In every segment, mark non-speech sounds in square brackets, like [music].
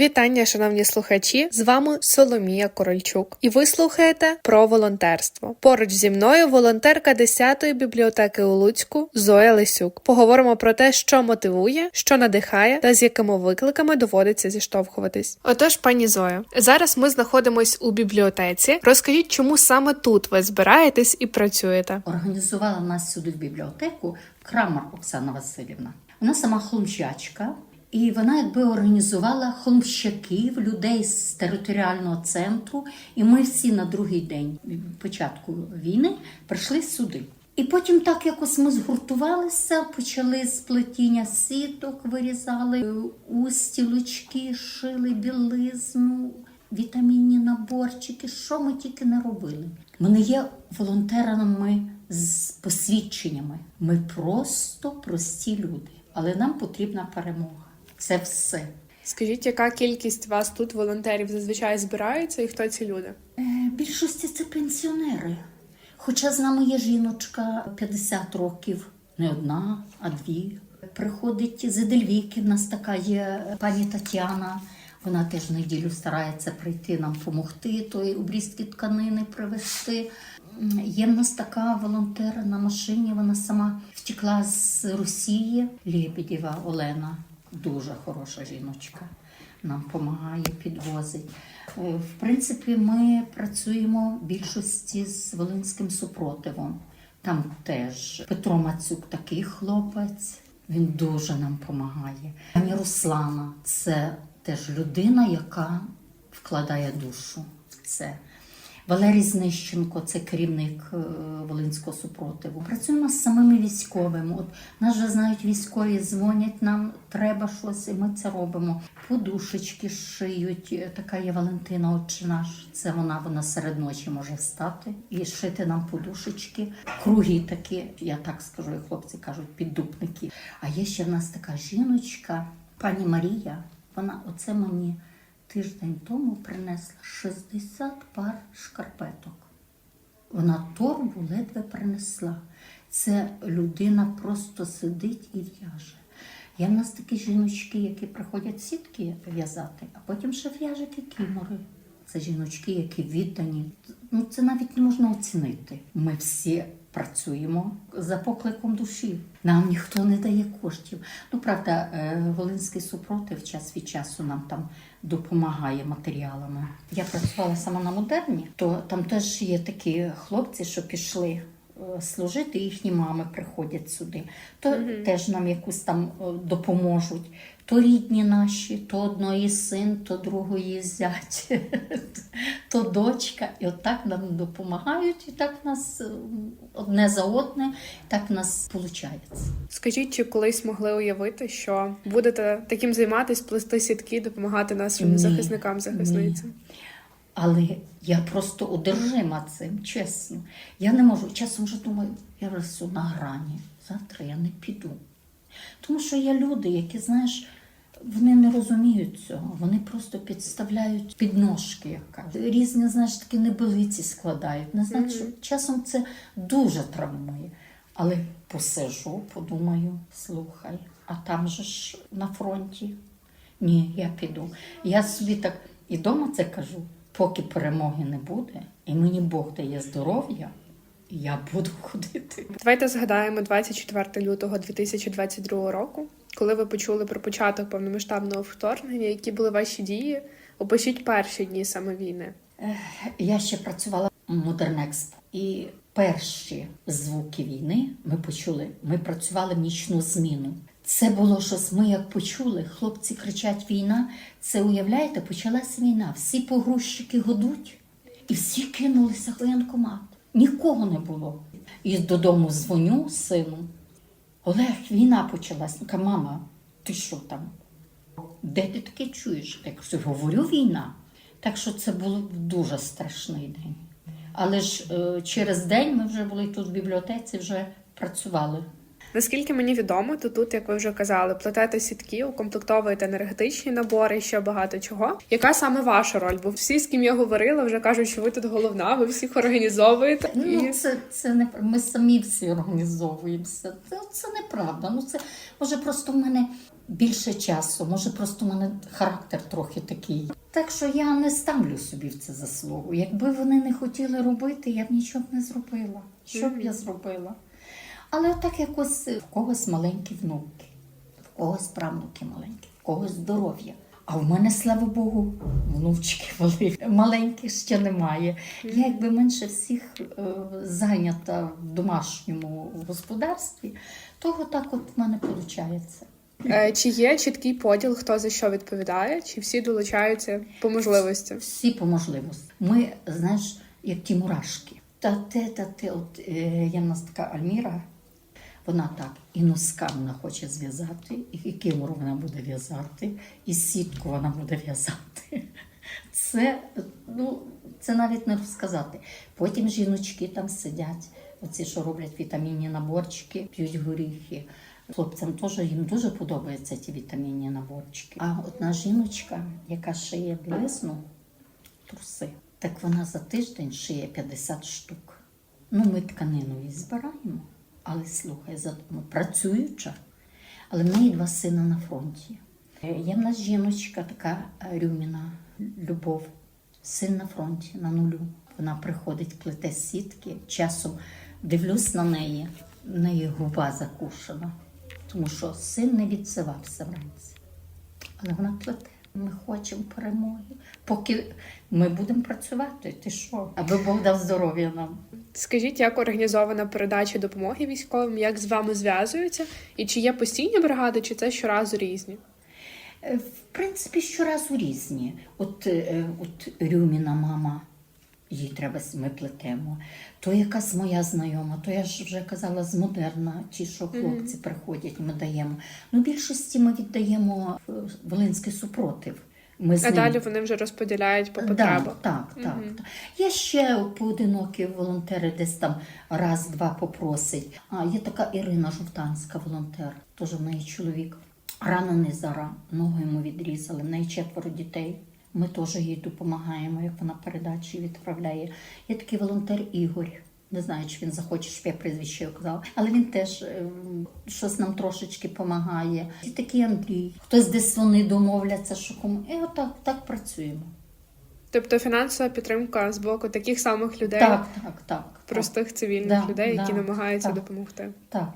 Вітання, шановні слухачі! З вами Соломія Корольчук, і ви слухаєте про волонтерство. Поруч зі мною волонтерка 10-ї бібліотеки у Луцьку Зоя Лисюк. Поговоримо про те, що мотивує, що надихає та з якими викликами доводиться зіштовхуватись. Отож, пані Зоя, зараз ми знаходимось у бібліотеці. Розкажіть, чому саме тут ви збираєтесь і працюєте? Організувала нас сюди в бібліотеку Крамар Оксана Васильівна. Вона сама хлумщачка, і вона якби організувала хлумщаків, людей з територіального центру. І ми всі на другий день початку війни прийшли сюди. І потім так якось ми згуртувалися, почали з плетіння сіток, вирізали устілочки, шили білизну, вітамінні наборчики, що ми тільки не робили. Ми не є волонтерами з посвідченнями. Ми просто прості люди, але нам потрібна перемога. Це все. Скажіть, яка кількість вас тут волонтерів зазвичай збирається, і хто ці люди? Е, Більшості це пенсіонери. Хоча з нами є жіночка 50 років, не одна, а дві. Приходить з Едельвіки, в нас така є пані Тетяна. Вона теж в неділю старається прийти нам допомогти, тої обрізки тканини привезти. Є в нас така волонтер на машині, вона сама втекла з Росії. Лебедєва Олена, дуже хороша жіночка нам допомагає, підвозить. Е, В принципі, ми працюємо в більшості з Волинським супротивом. Там теж Петро Мацюк такий хлопець, він дуже нам допомагає. Пані Руслана це теж людина, яка вкладає душу в це. Валерій Знищенко, це керівник е, Волинського супротиву. Працюємо з самими військовими. От нас вже знають військові, дзвонять нам, треба щось, і ми це робимо. Подушечки шиють. Е, Така є Валентина, отче наш. Це вона, вона серед ночі може встати і шити нам подушечки. Круги такі, я так скажу, і хлопці кажуть, піддупники. А є ще в нас така жіночка, пані Марія. Вона оце мені тиждень тому принесла 60 пар шкарпеток. Вона торбу ледве принесла. Це людина просто сидить і в'яже. Є в нас такі жіночки, які приходять сітки в'язати, а потім ще в'яжуть і кімори. Це жіночки, які віддані. Ну це навіть не можна оцінити. Ми всі працюємо за покликом душі. Нам ніхто не дає коштів. Ну правда, е, Волинський супротив час від часу нам там допомагає матеріалами. Я працювала сама на модерні, то там теж є такі хлопці, що пішли. Служити їхні мами приходять сюди, то теж нам якусь там е, допоможуть. То рідні наші, то одної син, то другої зять, [laughs] то дочка. І отак нам допомагають, і так нас е, одне за одне, так в нас виходить. Скажіть, чи колись могли уявити, що будете таким займатись, плести сітки, допомагати нашим Ні, захисникам, захисницям? Але я просто одержима цим, чесно. Я не можу. Часом вже думаю, я рису на грані. Завтра я не піду. Тому що є люди, які, знаєш, вони не розуміють цього. Вони просто підставляють підножки, як кажуть. Різні, знаєш, такі небелиці складають. Не знаєш, що часом це дуже травмує. Але посижу, подумаю, слухай, а там же ж на фронті. Ні, я піду. Я собі так і вдома це кажу, поки перемоги не буде, і мені Бог дає здоров'я, я буду ходити. Давайте згадаємо 24 лютого 2022 року, коли ви почули про початок повномасштабного вторгнення, які були ваші дії. Опишіть перші дні саме війни. Я ще працювала в Модернекспо. І перші звуки війни ми почули. Ми працювали в нічну зміну. Це було щось. Ми як почули, хлопці кричать війна. Це уявляєте, почалася війна. Всі погрузчики годуть, і всі кинулися в воєнкомат. Нікого не було. І додому дзвоню сину. Олег, війна почалась. Кажу, мама, ти що там? Де ти таке чуєш? Я кажу, говорю, війна. Так що це був дуже страшний день. Але ж е, через день ми вже були тут в бібліотеці, вже працювали. Наскільки мені відомо, то тут, як ви вже казали, плетете сітки, укомплектовуєте енергетичні набори і ще багато чого. Яка саме ваша роль? Бо всі, з ким я говорила, вже кажуть, що ви тут головна, ви всіх організовуєте. Ну, І це, це не ми самі всі організовуємося. Це, це неправда. Ну це може просто в мене більше часу. Може, просто в мене характер трохи такий. Так що я не ставлю собі в це заслугу. Якби вони не хотіли робити, я б нічого б не зробила. Що б я зробила? Але так якось в когось маленькі внуки, в когось правнуки маленькі, в когось здоров'я. А в мене, слава Богу, внучки [laughs] великі. Маленьких ще немає. Я якби менше всіх е, зайнята в домашньому господарстві, того так от в мене виходить. Е, Чи є чіткий поділ, хто за що відповідає, чи всі долучаються по можливості? Всі по можливості. Ми, знаєш, як ті мурашки. Та те, та те, от е, є в нас така Альміра, вона так і носка хоче зв'язати, і кимору вона буде в'язати, і сітку вона буде в'язати. Це, ну, це навіть не розказати. Потім жіночки там сидять, оці, що роблять вітамінні наборчики, п'ють горіхи. Хлопцям теж їм дуже подобаються ті вітамінні наборчики. А одна жіночка, яка шиє білизну, труси, так вона за тиждень шиє 50 штук. Ну, ми тканину її збираємо, але слухай, працююча. Але в неї два сина на фронті. Є в нас жіночка, така е, Рюміна Любов, син на фронті на нулю. Вона приходить, плете сітки. Часом дивлюсь на неї, в неї губа закушена, тому що син не відсивався вранці. Але вона плете. Ми хочемо перемоги. Поки ми будемо працювати, ти що? Аби Бог дав здоров'я нам. Скажіть, як організована передача допомоги військовим, як з вами зв'язуються, і чи є постійні бригади, чи це щоразу різні? Е, В принципі, щоразу різні. От, е, от Рюміна мама, їй треба ми плетемо. То якась моя знайома, то я ж вже казала з модерна, ті, що хлопці приходять, ми даємо. Ну, більшості ми віддаємо Волинський супротив. Ми з А ним- далі вони вже розподіляють по потребах. так, так, так, так. Є ще поодинокі волонтери, десь там раз-два попросить. А є така Ірина Жовтанська, волонтер, теж в неї чоловік. Ранений зараз, ногу йому відрізали, в неї четверо дітей. Ми теж їй допомагаємо, як вона передачі відправляє. Є такий волонтер Ігор. Не знаю, чи він захоче, щоб я прізвище його казала, але він теж ем, щось нам трошечки допомагає. І такий Андрій. Хтось десь вони домовляться, що кому. І отак так працюємо. Тобто фінансова підтримка з боку таких самих людей, Так, так, так. простих цивільних Да, людей, які намагаються так. допомогти. Так.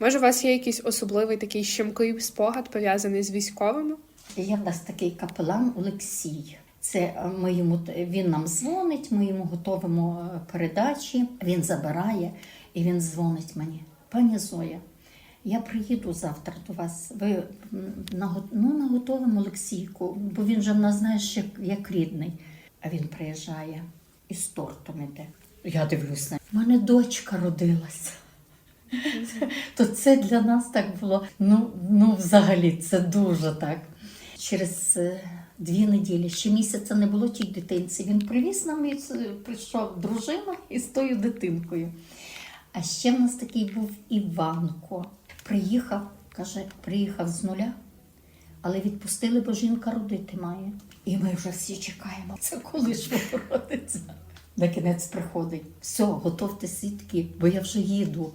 Може, у вас є якийсь особливий такий щемкий спогад пов'язаний з військовими? Є в нас такий капелан Олексій. Це е, ми йому він нам дзвонить, ми йому готовимо е, передачі. Він забирає і він дзвонить мені. Пані Зоя, я приїду завтра до вас. Ви ну, наготовимо Олексійку, бо він же в нас, знаєш, як, як рідний. А він приїжджає і з тортом іде. Я дивлюсь на У мене дочка родилася. [laughs] То це для нас так було. Ну, ну взагалі, це дуже так. Через е, дві неділі, ще місяця не було тій дитинці. Він привіз нам і е, прийшов дружина із тою дитинкою. А ще в нас такий був Іванко. Приїхав, каже, приїхав з нуля, але відпустили, бо жінка родити має. І ми вже всі чекаємо. Це коли ж родиться. На кінець приходить. Все, готовте сітки, бо я вже їду.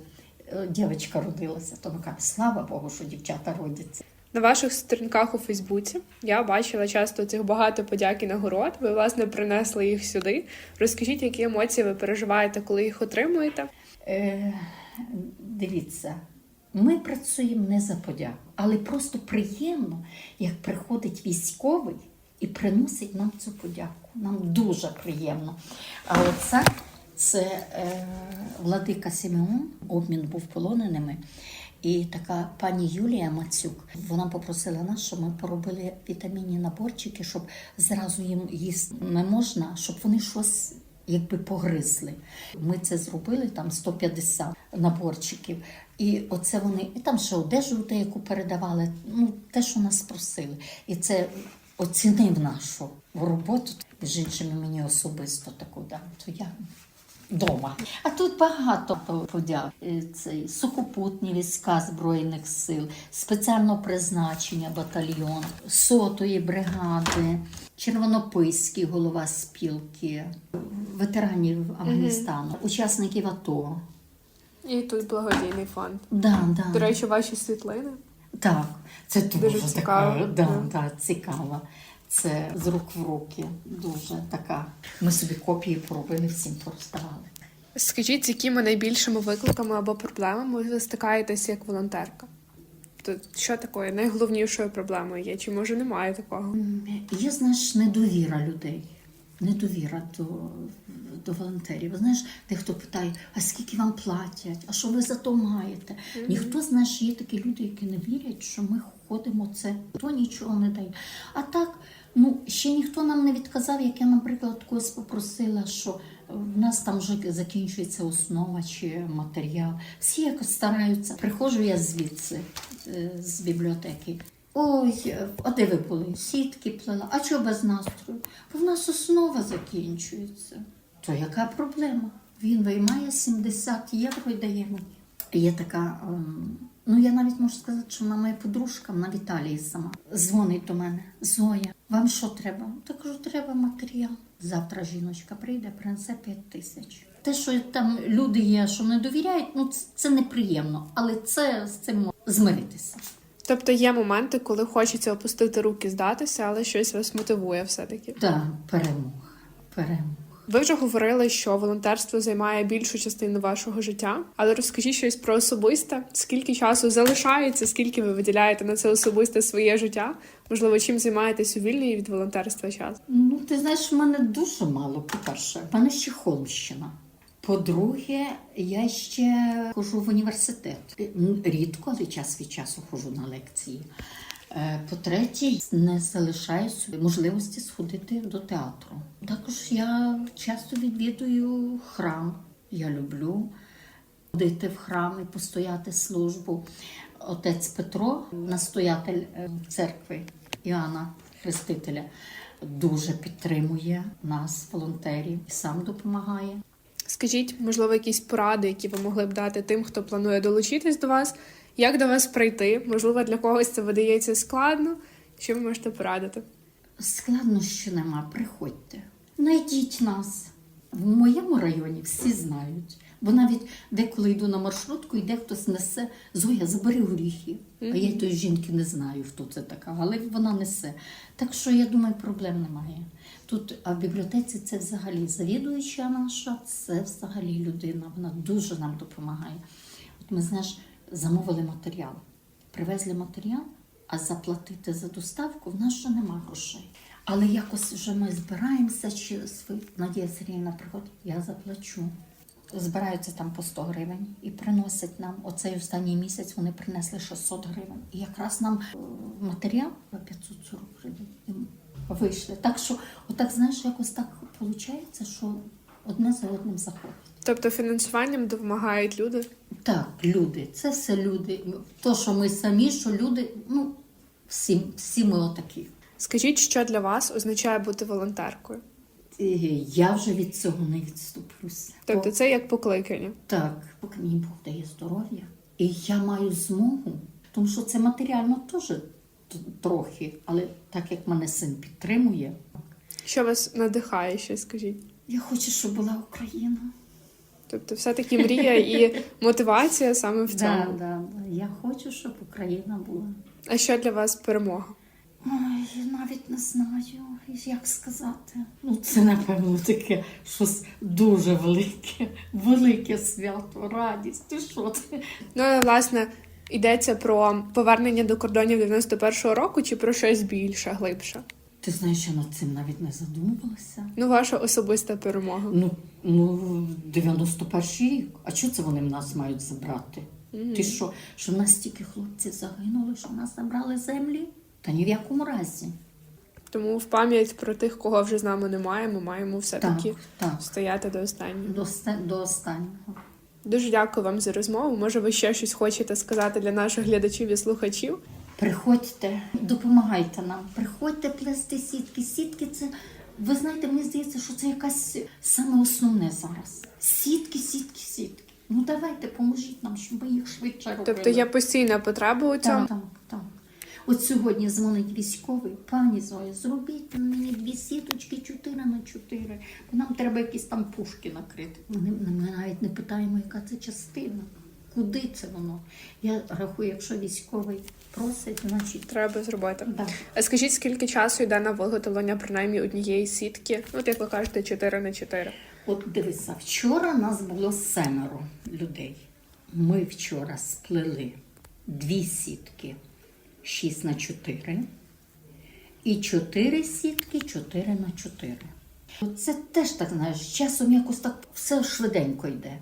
Е, Дівчинка родилася. То ми кажемо, слава Богу, що дівчата родяться. На ваших сторінках у Фейсбуці я бачила часто цих багато подяк і нагород. Ви власне принесли їх сюди. Розкажіть, які емоції ви переживаєте, коли їх отримуєте? Е, дивіться, ми працюємо не за подяку, але просто приємно, як приходить військовий і приносить нам цю подяку. Нам дуже приємно. А оце це е, владика Сімеон, обмін був полоненими. І така пані Юлія Мацюк, вона попросила нас, щоб ми поробили вітамінні наборчики, щоб зразу їм їсти не можна, щоб вони щось якби погризли. Ми це зробили там 150 наборчиків. І оце вони, і там ще одежу деяку передавали, ну те, що нас просили. І це оцінив нашу роботу. З іншими мені особисто таку да, то я Дома. А тут багато подяк. Е, Цей сухопутні війська Збройних сил, спеціального призначення батальйон, сотої бригади, Червонописький голова спілки, ветеранів Афганістану, учасників АТО. І тут благодійний фонд. Да, До речі, ваші світлини. Так, це дуже, цікаво. Да, Да. да, цікава. Це з рук в руки. Дуже така. Ми собі копії поробили, всім пороздавали. Скажіть, з якими найбільшими викликами або проблемами ви стикаєтесь як волонтерка? То що такої найголовнішою проблемою є? Чи може немає такого? Є, знаєш, недовіра людей. Недовіра до, до волонтерів. Знаєш, дехто питає, а скільки вам платять, а що ви за то маєте? Ніхто, знаєш, є такі люди, які не вірять, що ми ходимо це, то нічого не дає. А так, ну ще ніхто нам не відказав, як я, наприклад, когось попросила, що в нас там вже закінчується основа чи матеріал. Всі якось стараються. Приходжу я звідси, е, з бібліотеки. Ой, а де ви були? Сітки плела. А чого без настрою? Бо в нас основа закінчується. То яка проблема? Він виймає 70 євро і дає мені. Є така, ем, ну я навіть можу сказати, що вона моя подружка, вона в Італії сама. Дзвонить до мене. Зоя, вам що треба? Та кажу, треба матеріал. Завтра жіночка прийде, принесе 5 тисяч. Те, що там люди є, що не довіряють, ну це, неприємно, але це з цим можна змиритися. Тобто є моменти, коли хочеться опустити руки, здатися, але щось вас мотивує все-таки. Так, перемога. Перемога. Ви вже говорили, що волонтерство займає більшу частину вашого життя, але розкажіть щось про особисте. Скільки часу залишається, скільки ви виділяєте на це особисте своє життя? Можливо, чим займаєтесь у вільний від волонтерства час? Ну, ти знаєш, в мене дуже мало, по-перше. В мене ще Холмщина. По-друге, я ще ходжу в університет. Рідко, але час від часу ходжу на лекції. Е, По-третє, не залишаю собі можливості сходити до театру. Також я часто відвідую храм. Я люблю ходити в храм і постояти службу. Отець Петро, настоятель е, церкви Іоанна Хрестителя, дуже підтримує нас, волонтерів, і сам допомагає. Скажіть, можливо, якісь поради, які ви могли б дати тим, хто планує долучитись до вас, як до вас прийти? Можливо, для когось це видається складно. Що ви можете порадити? Складно, що нема, приходьте. Найдіть нас. В моєму районі всі знають. Бо навіть деколи йду на маршрутку, і дехтось несе Зоя, забери горіхи. А я тої жінки не знаю, хто це така, але вона несе. Так що я думаю, проблем немає. Тут, а в бібліотеці це взагалі завідуюча наша, це взагалі людина. Вона дуже нам допомагає. От ми, знаєш, замовили матеріал, привезли матеріал, а заплатити за доставку в нас ще нема грошей. Але якось вже ми збираємося, чи Надія Сергіївна приходить, я заплачу. Збираються там по 100 гривень і приносять нам оцей останній місяць. Вони принесли 600 гривень. І якраз нам е, матеріал по 540 гривень вийшли. Так що, отак знаєш, якось так виходить, що одне за одним заходить. Тобто фінансуванням допомагають люди. Так, люди, це все люди. То, що ми самі, що люди, ну всі, всі ми отакі. Скажіть, що для вас означає бути волонтеркою? Я вже від цього не відступлюся. Тобто, це як покликання. Так, поки мені Бог дає здоров'я, і я маю змогу, тому що це матеріально теж трохи, але так як мене син підтримує, Що вас надихає ще, скажіть? я хочу, щоб була Україна. Тобто, все-таки мрія і мотивація саме в цьому. Да, да, да. Я хочу, щоб Україна була. А що для вас перемога? Ой, я навіть не знаю, як сказати. Ну, це, напевно, таке щось дуже велике, велике свято, радість. Ти що це? Ну, власне, йдеться про повернення до кордонів 91-го року чи про щось більше, глибше? Ти знаєш, я над цим навіть не задумувалася. Ну, ваша особиста перемога. Ну, ну 91 рік. А чого це вони в нас мають забрати? Ти що, що в нас стільки хлопців загинули, що в нас забрали землі? Та ні в якому разі. Тому в пам'ять про тих, кого вже з нами немає, ми маємо все-таки Так, так. стояти до останнього. До, до останнього. Дуже дякую вам за розмову. Може, ви ще щось хочете сказати для наших глядачів і слухачів? Приходьте, допомагайте нам. Приходьте плести сітки. Сітки це. Ви знаєте, мені здається, що це якась саме основне зараз. Сітки, сітки, сітки. Ну давайте, поможіть нам, щоб ми їх швидше робили. Тобто є постійна потреба у цьому. Так, так, так. От сьогодні дзвонить військовий, пані Зоя, зробіть мені дві сіточки 4 на 4. Нам треба якісь там пушки накрити. Ми, ми навіть не питаємо, яка це частина. Куди це воно? Я рахую, якщо військовий просить, значить. Треба зробити. Да. А Скажіть, скільки часу йде на виготовлення принаймні однієї сітки? Ну, от як ви кажете, 4 на 4. От дивися, вчора нас було семеро людей. Ми вчора сплели дві сітки 6 на 4 і чотири сітки 4 на 4. Це теж так знаєш, часом якось так все швиденько йде.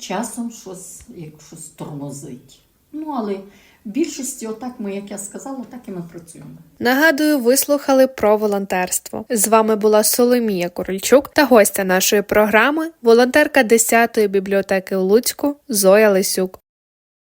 Часом щось, як щось тормозить. Ну, але більшості, отак ми, як я сказала, так і ми працюємо. Нагадую, ви слухали про волонтерство. З вами була Соломія Корольчук та гостя нашої програми, волонтерка 10-ї бібліотеки у Луцьку Зоя Лисюк.